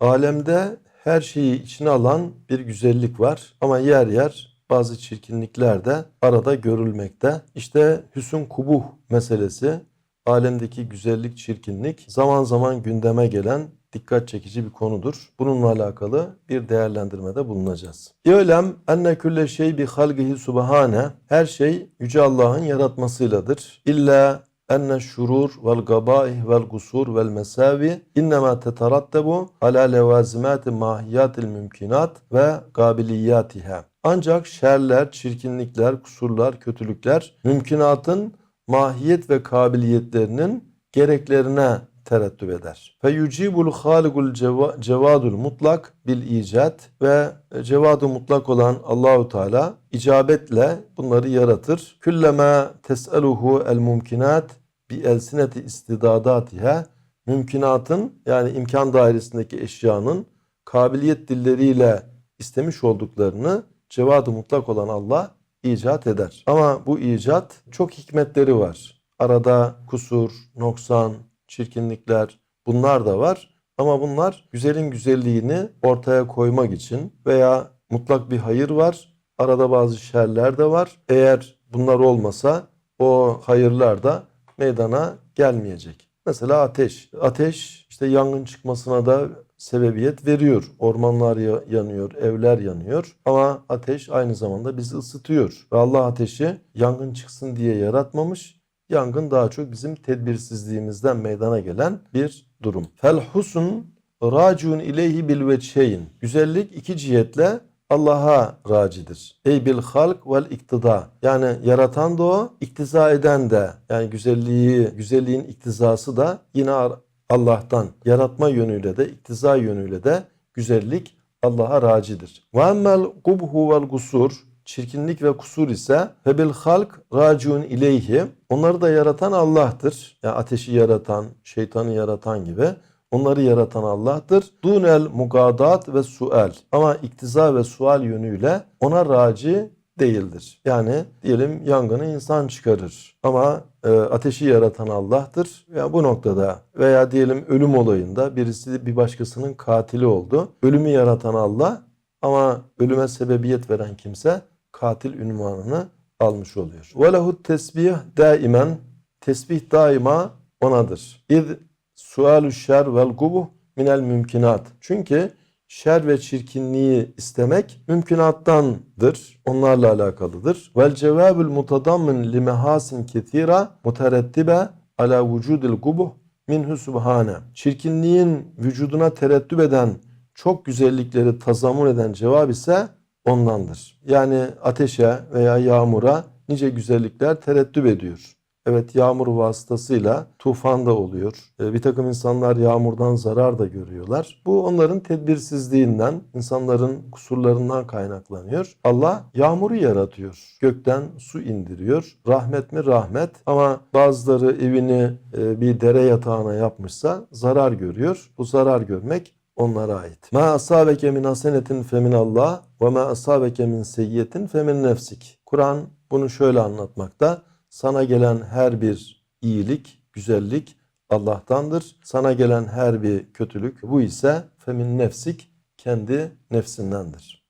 Alemde her şeyi içine alan bir güzellik var ama yer yer bazı çirkinlikler de arada görülmekte. İşte hüsn kubuh meselesi, alemdeki güzellik, çirkinlik zaman zaman gündeme gelen dikkat çekici bir konudur. Bununla alakalı bir değerlendirmede bulunacağız. İ'lem enne külle şey bi halgihi subhane. Her şey Yüce Allah'ın yaratmasıyladır. İlla enne şurur vel gabaih vel gusur vel mesavi innema teterattabu ala levazimati mahiyatil mümkinat ve kabiliyatiha. Ancak şerler, çirkinlikler, kusurlar, kötülükler mümkünatın mahiyet ve kabiliyetlerinin gereklerine terettüp eder. Fe yucibul haligul ceva- cevadul mutlak bil icat ve cevadu mutlak olan Allahu Teala icabetle bunları yaratır. Külleme tes'eluhu el mumkinat bi elsineti istidadatiha mümkünatın yani imkan dairesindeki eşyanın kabiliyet dilleriyle istemiş olduklarını cevadu mutlak olan Allah icat eder. Ama bu icat çok hikmetleri var. Arada kusur, noksan, çirkinlikler bunlar da var. Ama bunlar güzelin güzelliğini ortaya koymak için veya mutlak bir hayır var. Arada bazı şerler de var. Eğer bunlar olmasa o hayırlar da meydana gelmeyecek. Mesela ateş. Ateş işte yangın çıkmasına da sebebiyet veriyor. Ormanlar ya- yanıyor, evler yanıyor. Ama ateş aynı zamanda bizi ısıtıyor. Ve Allah ateşi yangın çıksın diye yaratmamış. Yangın daha çok bizim tedbirsizliğimizden meydana gelen bir durum. Fel husun racun ileyhi bil veçheyn. Güzellik iki cihetle Allah'a racidir. Ey bil halk vel iktida. Yani yaratan da o, iktiza eden de. Yani güzelliği, güzelliğin iktizası da yine Allah'tan. Yaratma yönüyle de, iktiza yönüyle de güzellik Allah'a racidir. Ve emmel kubhu vel gusur. Çirkinlik ve kusur ise fe bil halk raciun ileyhi. Onları da yaratan Allah'tır. Yani ateşi yaratan, şeytanı yaratan gibi. Onları yaratan Allah'tır. Dunel mugadat ve sual. Ama iktiza ve sual yönüyle ona raci değildir. Yani diyelim yangını insan çıkarır. Ama e, ateşi yaratan Allah'tır. Ya bu noktada veya diyelim ölüm olayında birisi bir başkasının katili oldu. Ölümü yaratan Allah ama ölüme sebebiyet veren kimse katil ünvanını almış oluyor. Ve lehu tesbih daimen tesbih daima onadır. İz sualü şer vel gubuh minel mümkinat. Çünkü şer ve çirkinliği istemek mümkünattandır. Onlarla alakalıdır. Vel cevabül mutadammin li mehasin ketira muterettibe ala vücudil gubuh minhu subhane. Çirkinliğin vücuduna tereddüt eden çok güzellikleri tazammül eden cevap ise ondandır. Yani ateşe veya yağmura nice güzellikler tereddüt ediyor. Evet yağmur vasıtasıyla tufan da oluyor. E, bir takım insanlar yağmurdan zarar da görüyorlar. Bu onların tedbirsizliğinden, insanların kusurlarından kaynaklanıyor. Allah yağmuru yaratıyor. Gökten su indiriyor. Rahmet mi rahmet ama bazıları evini e, bir dere yatağına yapmışsa zarar görüyor. Bu zarar görmek onlara ait. Ma asabeke min hasenetin femin Allah ve ma asabeke min seyyiyetin femin nefsik. Kur'an bunu şöyle anlatmakta. Sana gelen her bir iyilik, güzellik Allah'tandır. Sana gelen her bir kötülük bu ise femin nefsik kendi nefsindendir.